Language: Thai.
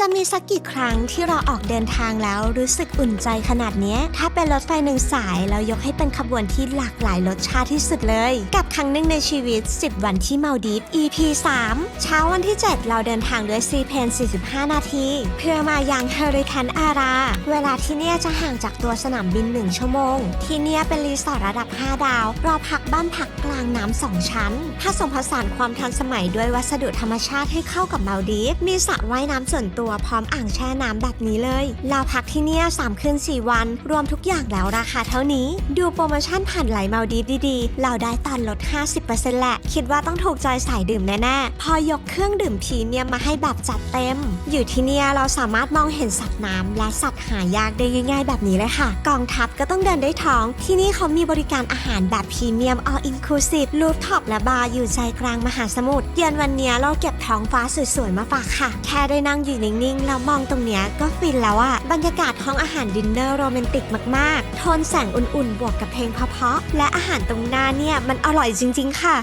จะมีสักกี่ครั้งที่เราออกเดินทางแล้วรู้สึกอุ่นใจขนาดเนี้ย ถ้าเป็นรถไฟหนึ่งสายเรายกให้เป็นขบวนที่หลากหลายรสชาติที่สุดเลย กับครั้งหนึ่งในชีวิต 10 วันที่มาดีฟ EP 3 เช้าวันที่ 7 เราเดินทางด้วยซีเพน45 นาที เพื่อมายังเฮอริคันอารา เวลาที่เนี่ยจะห่างจากตัวสนามบิน 1 ชั่วโมง ที่เนี่ยเป็นรีสอร์ทระดับ 5 ดาวรอพักบ้านพักกลางน้ำสองชั้นผสมผสานความทันสมัยด้วยวัสดุธรรมชาติให้เข้ากับมาดีฟมีสระว่ายน้ำส่วนตัวพร้อมอ่างแช่น้ำแบบนี้เลย เราพักที่เนี่ย3คืน4 วัน รวมทุกอย่างแล้วราคาเท่านี้ ดูโปรโมชั่นผ่านไหลมาดีฟดีๆ เราได้ตอนลด 50%แหละ คิดว่าต้องถูกใจสายดื่มแน่ๆ พอยกเครื่องดื่มพรีเมียมมาให้แบบจัดเต็ม อยู่ที่เนี่ยเราสามารถมองเห็นสัตว์น้ำและสัตว์หายากได้ง่ายๆ แบบนี้เลยค่ะ กองทัพก็ต้องเดินได้ท้อง ที่นี่เขามีบริการอาหารแบบพรีเมียม all inclusive รูฟท็อปและบาร์อยู่ใจกลางมหาสมุทรเย็นวันเนี้ยเราเก็บ ท้องฟ้าสวยๆมาฝากค่ะ แค่ได้นั่งอยู่นิ่งๆแล้วมองตรงเนี้ยก็ฟินแล้วอะบรรยากาศห้องอาหารดินเนอร์โรแมนติกมากๆ โทนแสงอุ่นๆ บวกกับเพลงเพราะๆและอาหารตรงหน้าเนี่ยมันอร่อยจริง ๆ ค่ะ